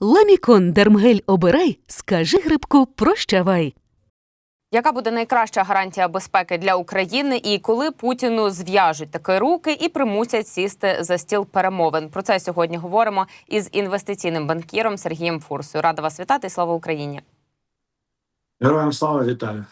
Ламікон Дермгель обирай, скажи грибку прощавай. Яка буде найкраща гарантія безпеки для України, і коли Путіну зв'яжуть такі руки і примусять сісти за стіл перемовин? Про це сьогодні говоримо із інвестиційним банкіром Сергієм Фурсою. Рада вас вітати. і Слава Україні! Героям слава вітаю.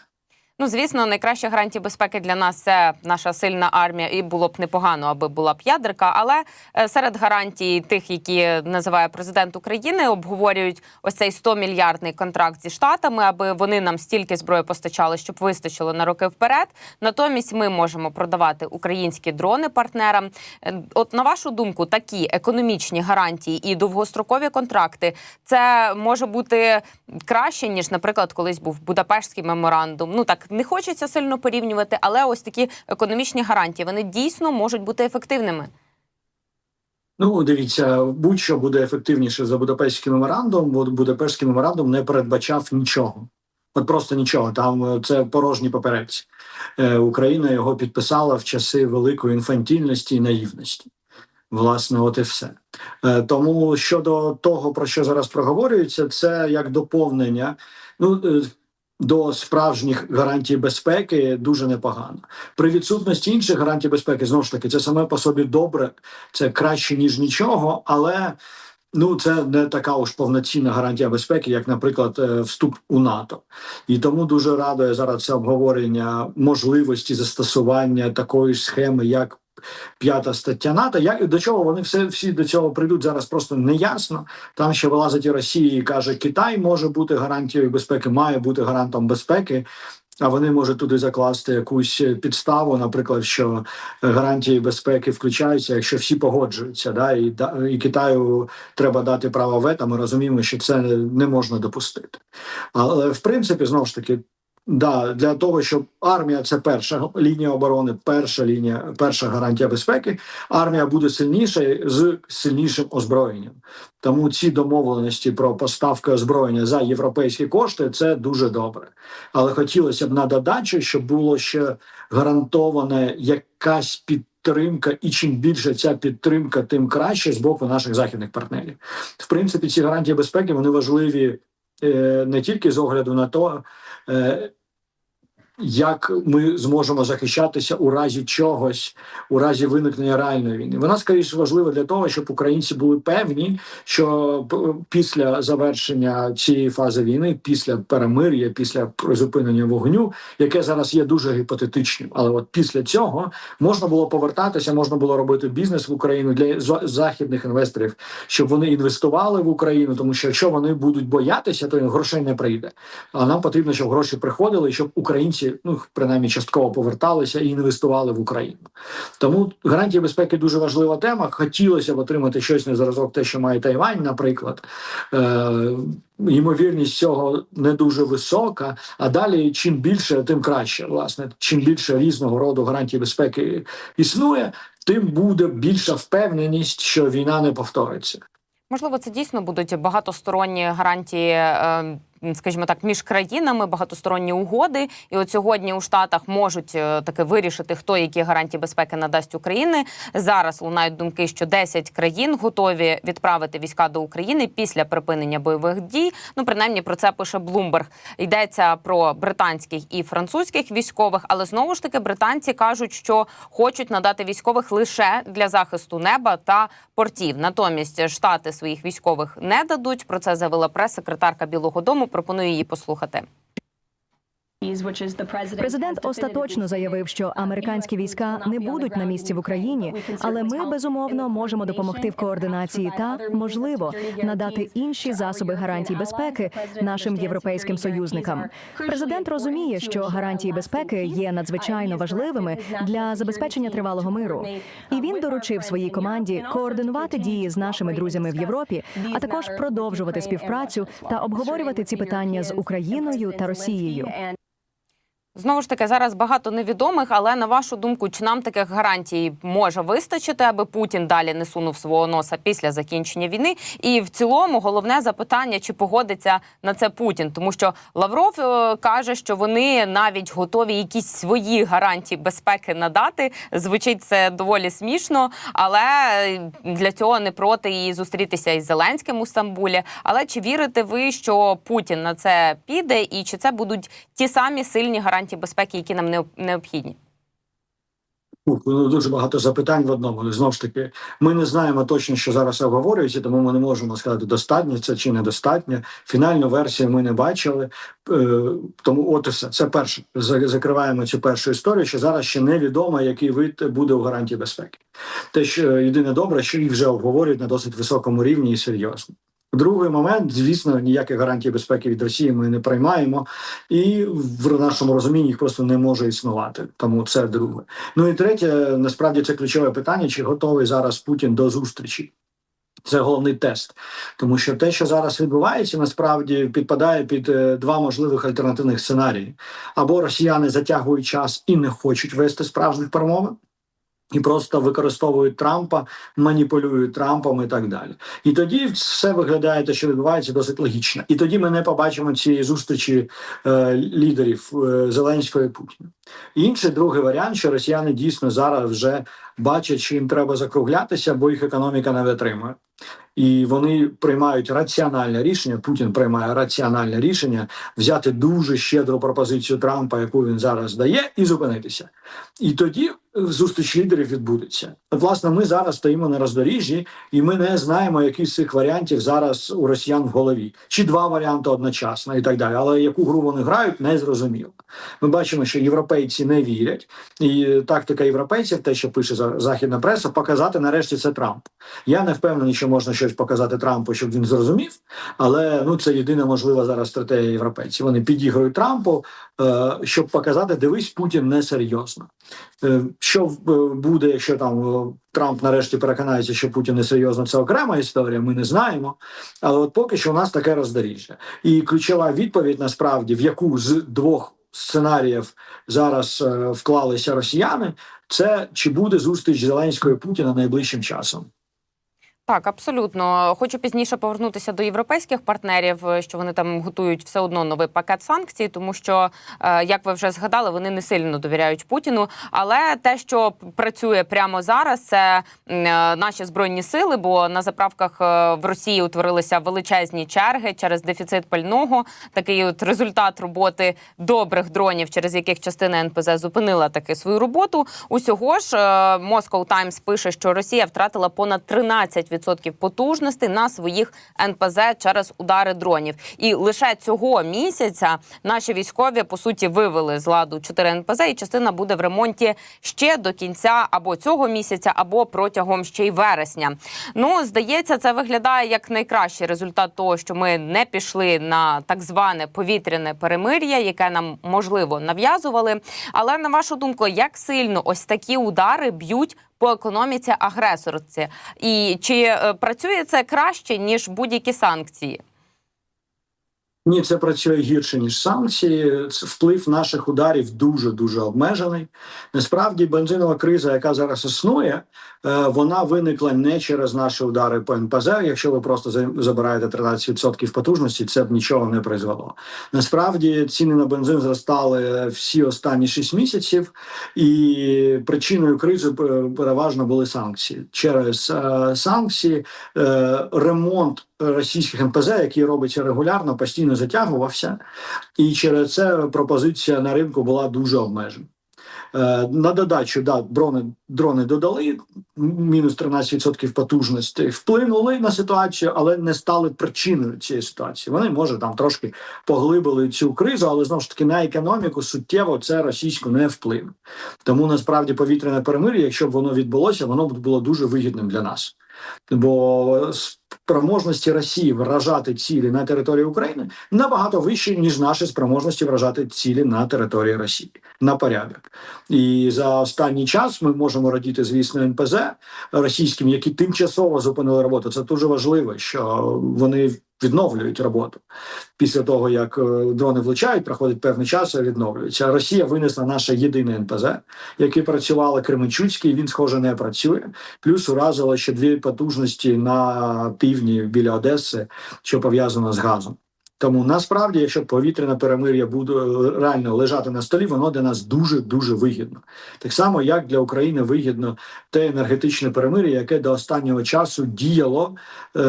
Ну, звісно, найкраща гарантія безпеки для нас це наша сильна армія, і було б непогано, аби була б ядерка. Але е, серед гарантій тих, які називає президент України, обговорюють ось цей 100 мільярдний контракт зі штатами, аби вони нам стільки зброї постачали, щоб вистачило на роки вперед. Натомість ми можемо продавати українські дрони партнерам. Е, От на вашу думку, такі економічні гарантії і довгострокові контракти це може бути краще ніж, наприклад, колись був Будапештський меморандум. Ну так не хочеться сильно порівнювати, але ось такі економічні гарантії вони дійсно можуть бути ефективними. Ну, дивіться, будь-що буде ефективніше за Будапештський меморандум, бо Будапештський меморандум не передбачав нічого. От просто нічого. Там е, це порожні паперець. Е, Україна його підписала в часи великої інфантільності і наївності. Власне, от і все. Е, Тому щодо того, про що зараз проговорюється, це як доповнення. Ну, до справжніх гарантій безпеки дуже непогано. При відсутності інших гарантій безпеки знову ж таки це саме по собі добре, це краще ніж нічого, але ну це не така уж повноцінна гарантія безпеки, як, наприклад, е, вступ у НАТО. І тому дуже радує зараз це обговорення можливості застосування такої ж схеми, як. П'ята стаття НАТО. Як до чого вони все всі до цього прийдуть зараз? Просто не ясно. Там ще вилазить і Росія і каже, Китай може бути гарантією безпеки, має бути гарантом безпеки. А вони можуть туди закласти якусь підставу, наприклад, що гарантії безпеки включаються, якщо всі погоджуються, да і і Китаю треба дати право вето. Ми розуміємо, що це не можна допустити. Але в принципі, знову ж таки, Да, для того, щоб армія це перша лінія оборони, перша лінія, перша гарантія безпеки. Армія буде сильніша з сильнішим озброєнням. Тому ці домовленості про поставки озброєння за європейські кошти це дуже добре. Але хотілося б на додачу, щоб було ще гарантована якась підтримка, і чим більше ця підтримка, тим краще з боку наших західних партнерів. В принципі, ці гарантії безпеки вони важливі е, не тільки з огляду на то. Е, як ми зможемо захищатися у разі чогось, у разі виникнення реальної війни? Вона скоріше важлива для того, щоб українці були певні, що після завершення цієї фази війни, після перемир'я, після призупинення вогню, яке зараз є дуже гіпотетичним, але от після цього можна було повертатися, можна було робити бізнес в Україну для західних інвесторів, щоб вони інвестували в Україну, тому що якщо вони будуть боятися, то грошей не прийде. А нам потрібно, щоб гроші приходили, щоб українці, ну принаймні частково поверталися і інвестували в Україну. Тому гарантія безпеки дуже важлива тема. Хотілося б отримати щось на зразок, те, що має Тайвань, наприклад. Е, ймовірність цього не дуже висока. А далі, чим більше, тим краще. Власне, чим більше різного роду гарантій безпеки існує, тим буде більша впевненість, що війна не повториться. Можливо, це дійсно будуть багатосторонні гарантії. Е, Скажімо так, між країнами багатосторонні угоди, і от сьогодні у Штатах можуть е, таки вирішити, хто які гарантії безпеки надасть України. Зараз лунають думки, що 10 країн готові відправити війська до України після припинення бойових дій. Ну, принаймні про це пише Блумберг. Йдеться про британських і французьких військових, але знову ж таки британці кажуть, що хочуть надати військових лише для захисту неба та портів. Натомість штати своїх військових не дадуть. Про це заявила прес-секретарка Білого Дому. Пропоную її послухати. Президент остаточно заявив, що американські війська не будуть на місці в Україні, але ми безумовно можемо допомогти в координації та можливо надати інші засоби гарантій безпеки нашим європейським союзникам. Президент розуміє, що гарантії безпеки є надзвичайно важливими для забезпечення тривалого миру, і він доручив своїй команді координувати дії з нашими друзями в Європі, а також продовжувати співпрацю та обговорювати ці питання з Україною та Росією. Знову ж таки, зараз багато невідомих, але на вашу думку, чи нам таких гарантій може вистачити, аби Путін далі не сунув свого носа після закінчення війни? І в цілому головне запитання, чи погодиться на це Путін, тому що Лавров е, каже, що вони навіть готові якісь свої гарантії безпеки надати. Звучить це доволі смішно, але е, для цього не проти і зустрітися із Зеленським у Стамбулі. Але чи вірите ви, що Путін на це піде, і чи це будуть ті самі сильні гарантії безпеки, які нам необхідні? Ну, дуже багато запитань в одному. Знову ж таки, ми не знаємо точно, що зараз обговорюється, тому ми не можемо сказати, достатньо це чи недостатньо. Фінальну версію ми не бачили. Е, тому, от і все. Це перше. Закриваємо цю першу історію, що зараз ще невідомо, який вид буде у гарантії безпеки. Те, що єдине добре, що їх вже обговорюють на досить високому рівні і серйозно. Другий момент, звісно, ніяких гарантій безпеки від Росії ми не приймаємо, і в нашому розумінні їх просто не може існувати. Тому це друге. Ну і третє, насправді це ключове питання: чи готовий зараз Путін до зустрічі? Це головний тест, тому що те, що зараз відбувається, насправді підпадає під е, два можливих альтернативних сценарії: або росіяни затягують час і не хочуть вести справжніх перемовин. І просто використовують Трампа, маніпулюють Трампом і так далі. І тоді все виглядає те, що відбувається, досить логічно. І тоді ми не побачимо цієї зустрічі е, лідерів е, Зеленського і Путіна. Інший другий варіант, що росіяни дійсно зараз вже бачать, що їм треба закруглятися, бо їх економіка не витримує. І вони приймають раціональне рішення. Путін приймає раціональне рішення взяти дуже щедру пропозицію Трампа, яку він зараз дає, і зупинитися. І тоді зустріч лідерів відбудеться. Власне, ми зараз стоїмо на роздоріжжі, і ми не знаємо, який з цих варіантів зараз у росіян в голові, чи два варіанти одночасно, і так далі. Але яку гру вони грають, не зрозуміло. Ми бачимо, що європейці не вірять, і тактика європейців, те, що пише за- західна преса, показати нарешті це Трамп. Я не впевнений, що можна щось показати Трампу, щоб він зрозумів, але ну це єдина можлива зараз стратегія європейців. Вони підігрують Трампу, е, щоб показати, дивись, Путін несерйозно. Е, Що буде, якщо там е, Трамп нарешті переконається, що Путін не серйозно це окрема історія, ми не знаємо. Але от поки що у нас таке роздоріжжя. І ключова відповідь насправді, в яку з двох сценаріїв зараз е, вклалися росіяни, це чи буде зустріч Зеленського і Путіна найближчим часом. Так, абсолютно. Хочу пізніше повернутися до європейських партнерів, е, що вони там готують все одно новий пакет санкцій, тому що, е, як ви вже згадали, вони не сильно довіряють Путіну. Але те, що працює прямо зараз, це е, наші збройні сили. Бо на заправках в Росії утворилися величезні черги через дефіцит пального. Такий от результат роботи добрих дронів, через яких частина НПЗ зупинила таки свою роботу. Усього ж Moscow Times пише, що Росія втратила понад 13% потужностей на своїх НПЗ через удари дронів. І лише цього місяця наші військові по суті вивели з ладу 4 НПЗ, і частина буде в ремонті ще до кінця або цього місяця, або протягом ще й вересня. Ну здається, це виглядає як найкращий результат того, що ми не пішли на так зване повітряне перемир'я, яке нам можливо нав'язували. Але на вашу думку, як сильно ось такі удари б'ють по економіці агресорці, і чи е, працює це краще ніж будь-які санкції? Ні, це працює гірше ніж санкції. Вплив наших ударів дуже дуже обмежений. Насправді, бензинова криза, яка зараз існує, е, вона виникла не через наші удари по НПЗ. Якщо ви просто забираєте 13% потужності, це б нічого не призвело. Насправді ціни на бензин зростали всі останні 6 місяців, і причиною кризи е, переважно були санкції. Через е, санкції е, ремонт російських НПЗ, який робиться регулярно, постійно затягувався, і через це пропозиція на ринку була дуже обмежена. Е, На додачу, да, дрони, дрони додали мінус 13% потужності, вплинули на ситуацію, але не стали причиною цієї ситуації. Вони може там трошки поглибили цю кризу, але знову ж таки на економіку суттєво це російську не вплине. Тому насправді повітряне перемир'я, якщо б воно відбулося, воно б було дуже вигідним для нас. Бо спроможності Росії вражати цілі на території України набагато вищі, ніж наші спроможності вражати цілі на території Росії на порядок. І за останній час ми можемо радіти, звісно, НПЗ російським, які тимчасово зупинили роботу. Це дуже важливо, що вони відновлюють роботу після того, як е, дрони влучають, проходить певний час і відновлюються. Росія винесла наше єдине НПЗ, яке працювало Кременчуцький. Він схоже не працює. Плюс уразило ще дві потужності на півдні біля Одеси, що пов'язано з газом. Тому насправді, якщо повітряне перемир'я буде е, реально лежати на столі, воно для нас дуже дуже вигідно. Так само, як для України вигідно те енергетичне перемир'я, яке до останнього часу діяло е,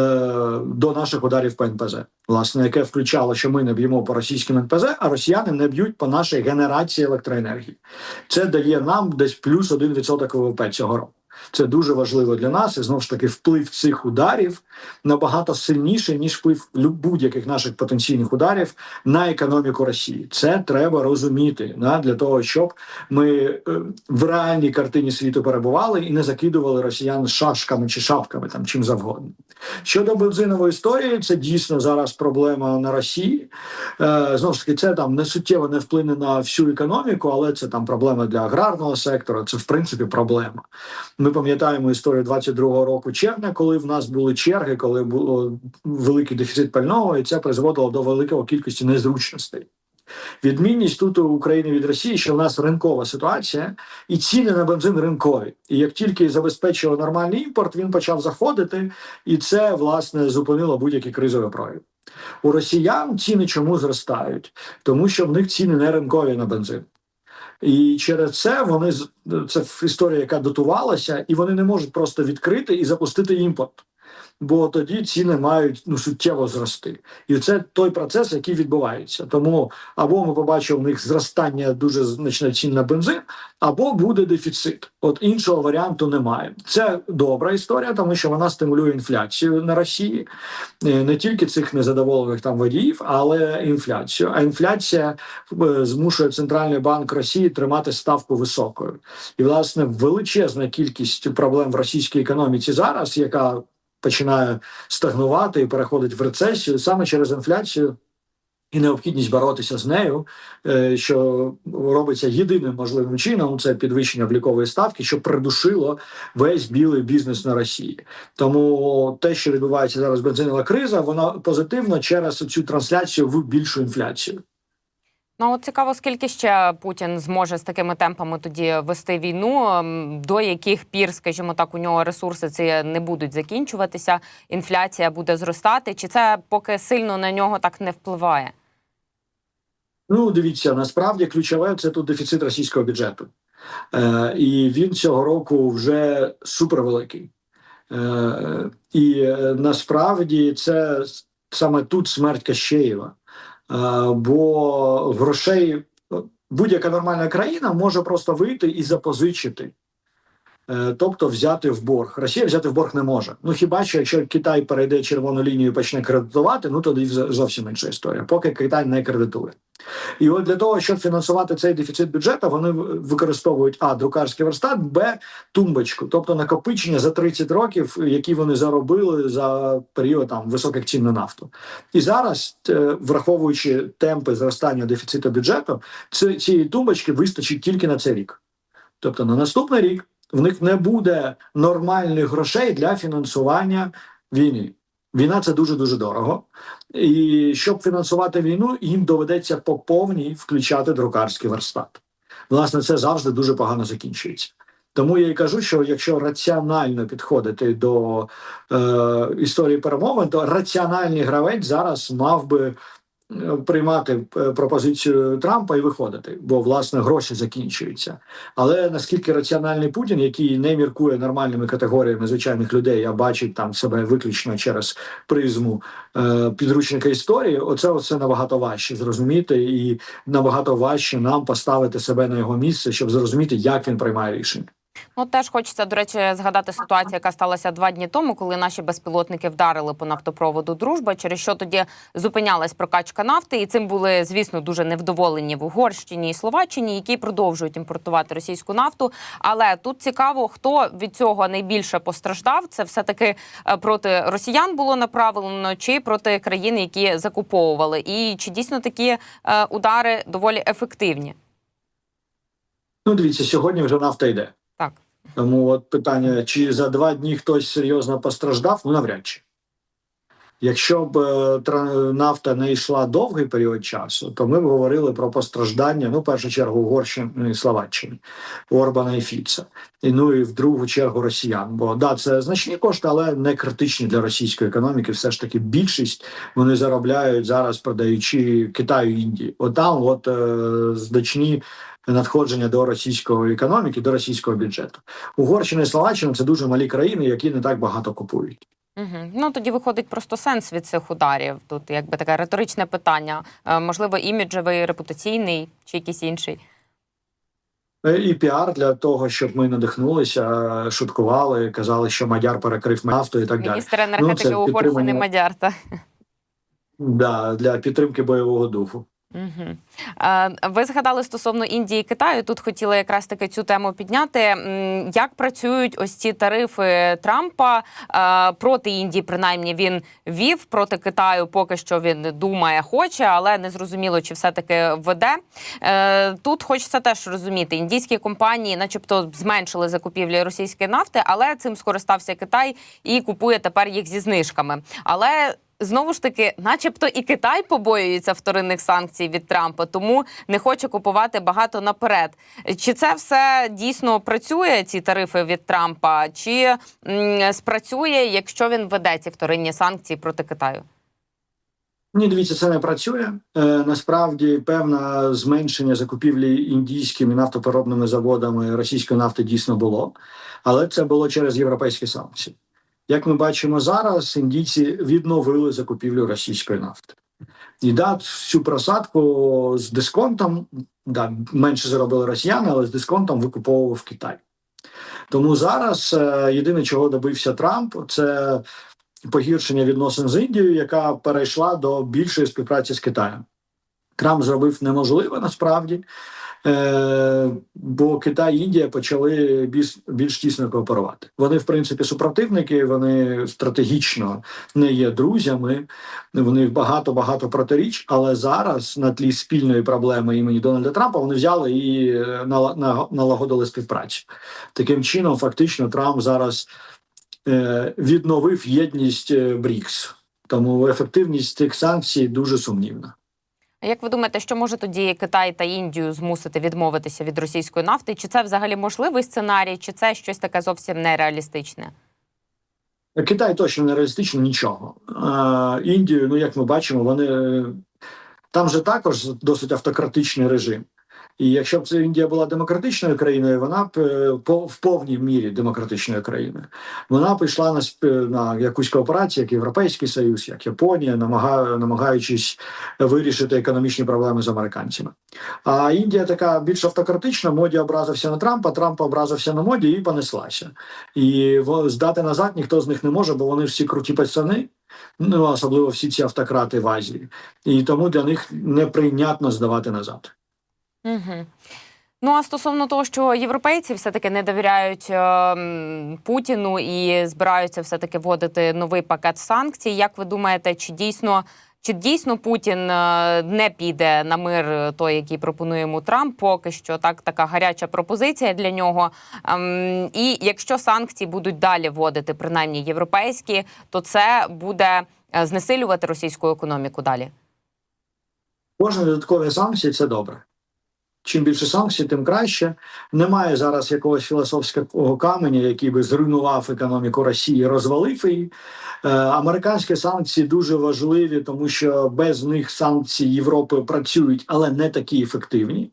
до наших ударів по НПЗ, власне, яке включало, що ми не б'ємо по російським НПЗ, а росіяни не б'ють по нашій генерації електроенергії. Це дає нам десь плюс 1% ВВП цього року. Це дуже важливо для нас, і знову ж таки вплив цих ударів набагато сильніший ніж вплив будь-яких наших потенційних ударів на економіку Росії. Це треба розуміти да, для того, щоб ми е, в реальній картині світу перебували і не закидували росіян шашками чи шапками, там чим завгодно. Щодо бензинової історії, це дійсно зараз проблема на Росії. Е, знову ж таки, це там не суттєво не вплине на всю економіку, але це там проблема для аграрного сектору. Це в принципі проблема. Ми пам'ятаємо історію 22-го року червня, коли в нас були черги, коли було великий дефіцит пального, і це призводило до великої кількості незручностей. Відмінність тут у України від Росії, що в нас ринкова ситуація, і ціни на бензин ринкові. І як тільки забезпечили нормальний імпорт, він почав заходити, і це власне зупинило будь-які кризові прояви. У росіян ціни чому зростають? Тому що в них ціни не ринкові на бензин. І через це вони це історія, яка дотувалася, і вони не можуть просто відкрити і запустити імпорт. Бо тоді ціни мають ну суттєво зрости, і це той процес, який відбувається. Тому або ми побачимо в них зростання дуже значне цін на бензин, або буде дефіцит. От іншого варіанту немає. Це добра історія, тому що вона стимулює інфляцію на Росії, Е, не тільки цих незадоволених там водіїв, але інфляцію. А інфляція е, змушує центральний банк Росії тримати ставку високою. І власне величезна кількість проблем в російській економіці зараз, яка починає стагнувати і переходить в рецесію саме через інфляцію. І необхідність боротися з нею, е, що робиться єдиним можливим чином, це підвищення облікової ставки, що придушило весь білий бізнес на Росії. Тому те, що відбувається зараз бензинова криза, вона позитивно через цю трансляцію в більшу інфляцію. Ну от цікаво, скільки ще Путін зможе з такими темпами тоді вести війну, ем, до яких пір, скажімо так, у нього ресурси ці не будуть закінчуватися, інфляція буде зростати. Чи це поки сильно на нього так не впливає? Ну, дивіться, насправді ключове це тут дефіцит російського бюджету. Е, і він цього року вже супервеликий. Е, і е, насправді це саме тут смерть Кащеєва. Е, бо грошей будь-яка нормальна країна може просто вийти і запозичити. Е, Тобто взяти в борг. Росія взяти в борг не може. Ну хіба що якщо Китай перейде червону лінію і почне кредитувати, ну тоді зовсім інша історія. Поки Китай не кредитує. І от для того, щоб фінансувати цей дефіцит бюджету, вони використовують а друкарський верстат, б тумбочку, тобто накопичення за 30 років, які вони заробили за період там високих цін на нафту. І зараз, е, враховуючи темпи зростання дефіциту бюджету, ці- цієї тумбочки вистачить тільки на цей рік. Тобто на наступний рік в них не буде нормальних грошей для фінансування війни. Війна це дуже дуже дорого. І щоб фінансувати війну, їм доведеться по повній включати друкарський верстат. Власне, це завжди дуже погано закінчується. Тому я і кажу, що якщо раціонально підходити до е, історії перемовин, то раціональний гравець зараз мав би приймати е, пропозицію Трампа і виходити, бо власне гроші закінчуються. Але наскільки раціональний Путін, який не міркує нормальними категоріями звичайних людей, а бачить там себе виключно через призму е, підручника історії, оце оце набагато важче зрозуміти, і набагато важче нам поставити себе на його місце, щоб зрозуміти, як він приймає рішення. Ну теж хочеться до речі згадати ситуацію, яка сталася два дні тому, коли наші безпілотники вдарили по нафтопроводу Дружба, через що тоді зупинялась прокачка нафти, і цим були, звісно, дуже невдоволені в Угорщині і Словаччині, які продовжують імпортувати російську нафту. Але тут цікаво, хто від цього найбільше постраждав. Це все таки проти росіян було направлено, чи проти країн, які закуповували, і чи дійсно такі е, удари доволі ефективні? Ну, дивіться, сьогодні вже нафта йде. Тому от питання: чи за два дні хтось серйозно постраждав? Ну навряд чи. Якщо б е, нафта не йшла довгий період часу, то ми б говорили про постраждання, ну, в першу чергу, Угорщини і Словаччини, Орбана і Фіца, і ну і в другу чергу росіян. Бо да, це значні кошти, але не критичні для російської економіки. Все ж таки більшість вони заробляють зараз, продаючи Китаю і Індії. Отам, от е, значні надходження до російської економіки, до російського бюджету. Угорщина і Словаччина це дуже малі країни, які не так багато купують. Угу. Ну тоді виходить просто сенс від цих ударів. Тут якби таке риторичне питання. Е, можливо, іміджевий, репутаційний чи якийсь інший. Е, І піар для того, щоб ми надихнулися, е, шуткували, казали, що Мадяр перекрив нафту і так далі. Міністр енергетики це Угорщини підтримання. Мадяр. Та. Да, для підтримки бойового духу. Угу. Ви згадали стосовно Індії і Китаю. Тут хотіла якраз таки цю тему підняти. Як працюють ось ці тарифи Трампа проти Індії? Принаймні він вів проти Китаю. Поки що він думає, хоче, але не зрозуміло, чи все таки веде. Е, Тут хочеться теж розуміти. Індійські компанії, начебто, зменшили закупівлі російської нафти, але цим скористався Китай і купує тепер їх зі знижками. Але Знову ж таки, начебто, і Китай побоюється вторинних санкцій від Трампа, тому не хоче купувати багато наперед. Чи це все дійсно працює? Ці тарифи від Трампа, чи м, спрацює, якщо він веде ці вторинні санкції проти Китаю? Ні, дивіться, це не працює. Е, насправді, певне зменшення закупівлі індійськими нафтопереробними заводами російської нафти дійсно було, але це було через європейські санкції. Як ми бачимо зараз, індійці відновили закупівлю російської нафти. І да, цю просадку з дисконтом, да, менше заробили росіяни, але з дисконтом викуповував Китай. Тому зараз е, єдине, чого добився Трамп, це погіршення відносин з Індією, яка перейшла до більшої співпраці з Китаєм. Трамп зробив неможливе насправді, бо Китай і Індія почали більш, більш тісно кооперувати. Вони, в принципі, супротивники, вони стратегічно не є друзями, вони багато багато протиріч, але зараз на тлі спільної проблеми імені Дональда Трампа вони взяли і е, нала- на- налагодили співпрацю. Таким чином, фактично, Трамп зараз е, відновив єдність е, БРІКС. Тому ефективність цих санкцій дуже сумнівна. Як ви думаєте, що може тоді Китай та Індію змусити відмовитися від російської нафти? Чи це взагалі можливий сценарій, чи це щось таке зовсім нереалістичне? Китай точно не реалістично нічого. Е, Індію, ну як ми бачимо, вони е, там же також досить автократичний режим. І якщо б це Індія була демократичною країною, вона б е, в повній мірі демократичною країною. Вона б йшла на сп- на якусь кооперацію, як Європейський Союз, як Японія, намага, намагаючись вирішити економічні проблеми з американцями. А Індія така більш автократична. Моді образився на Трампа, Трамп образився на моді і понеслася. І здати назад ніхто з них не може, бо вони всі круті пацани. Ну особливо всі ці автократи в Азії, і тому для них неприйнятно здавати назад. Угу. Ну а стосовно того, що європейці все-таки не довіряють е, Путіну і збираються все-таки вводити новий пакет санкцій. Як ви думаєте, чи дійсно чи дійсно Путін е, не піде на мир е, той, який пропонує йому Трамп? Поки що так така гаряча пропозиція для нього. Ем, і якщо санкції будуть далі вводити, принаймні європейські, то це буде е, знесилювати російську економіку далі. Кожні додаткові санкції це добре. Чим більше санкцій, тим краще. Немає зараз якогось філософського каменя, який би зруйнував економіку Росії, розвалив її. Е, американські санкції дуже важливі, тому що без них санкції Європи працюють, але не такі ефективні.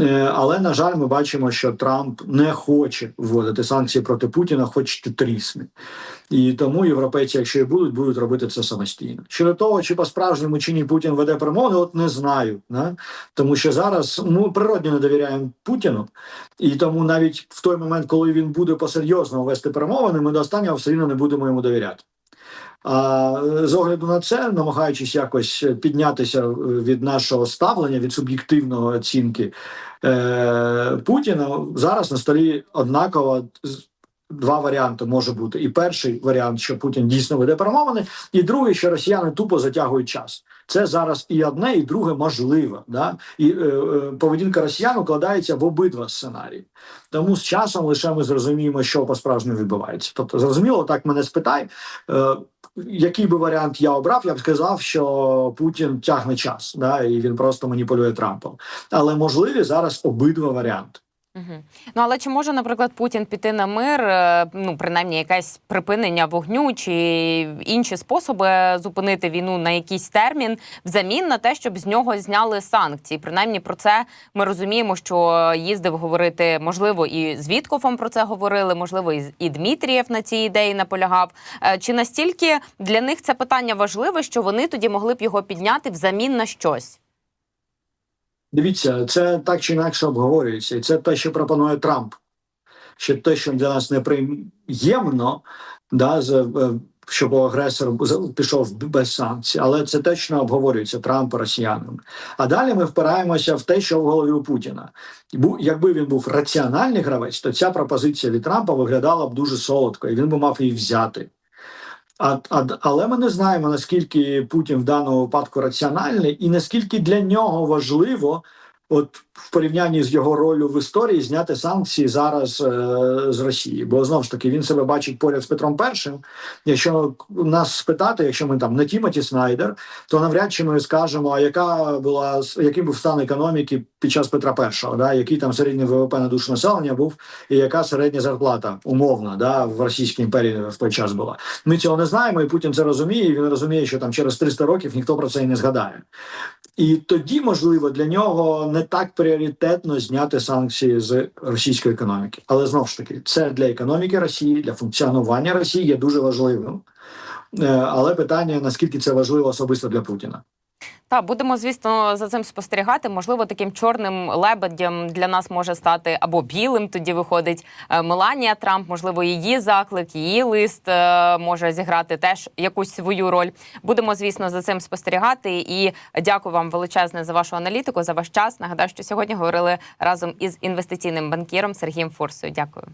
Е, але на жаль, ми бачимо, що Трамп не хоче вводити санкції проти Путіна, хоч ти. І тому європейці, якщо і будуть, будуть робити це самостійно. Щодо того, чи по справжньому чи ні Путін веде перемоги, от не знаю. Не? Тому що зараз ми природньо не довіряємо Путіну, і тому навіть в той момент, коли він буде посерйозно вести перемовини, ми до останнього все рівно не будемо йому довіряти. А з огляду на це, намагаючись якось піднятися від нашого ставлення, від суб'єктивної оцінки е, Путіна, зараз на столі однаково два варіанти може бути. І перший варіант, що Путін дійсно веде перемовини, і другий, що росіяни тупо затягують час. Це зараз і одне, і друге можливо. Да? І е, е, поведінка росіян укладається в обидва сценарії. Тому з часом лише ми зрозуміємо, що по справжньому відбувається. Тобто, зрозуміло, так мене спитай, е, який би варіант я обрав, я б сказав, що Путін тягне час, да, і він просто маніпулює Трампом. Але можливі зараз обидва варіанти. Угу. Ну але чи може, наприклад, Путін піти на мир? е, Ну принаймні якесь припинення вогню чи інші способи зупинити війну на якийсь термін взамін на те, щоб з нього зняли санкції? Принаймні про це ми розуміємо, що їздив говорити, можливо, і з Віткофом про це говорили, можливо, і, Дмитрієв на цій ідеї наполягав. Е, Чи настільки для них це питання важливе, що вони тоді могли б його підняти взамін на щось? Дивіться, це так чи інакше обговорюється, і це те, що пропонує Трамп. Що те, що для нас неприємно, да, е, щоб агресор пішов без санкцій, але це точно обговорюється Трамп росіянами. А далі ми впираємося в те, що в голові у Путіна. Якби він був раціональний гравець, то ця пропозиція від Трампа виглядала б дуже солодко, і він би мав її взяти. А, а, але ми не знаємо, наскільки Путін в даному випадку раціональний, і наскільки для нього важливо, от в порівнянні з його ролью в історії, зняти санкції зараз е, з Росії. Бо знову ж таки він себе бачить поряд з Петром І. Якщо нас спитати, якщо ми там не Тімоті Снайдер, то навряд чи ми скажемо, а яка була який був стан економіки під час Петра І, да, який там середній ВВП на душу населення був, і яка середня зарплата умовна да, в Російській імперії в той час була. Ми цього не знаємо, і Путін це розуміє. і Він розуміє, що там через 300 років ніхто про це і не згадає. І тоді, можливо, для нього не так пріоритетно зняти санкції з російської економіки. Але знову ж таки, це для економіки Росії, для функціонування Росії є дуже важливим. Е, Але питання наскільки це важливо особисто для Путіна. Та будемо, звісно, за цим спостерігати. Можливо, таким чорним лебедем для нас може стати або білим. Тоді виходить е, Меланія Трамп. Можливо, її заклик, її лист е, може зіграти теж якусь свою роль. Будемо, звісно, за цим спостерігати. І дякую вам величезне за вашу аналітику, за ваш час. Нагадаю, що сьогодні говорили разом із інвестиційним банкіром Сергієм Фурсою. Дякую.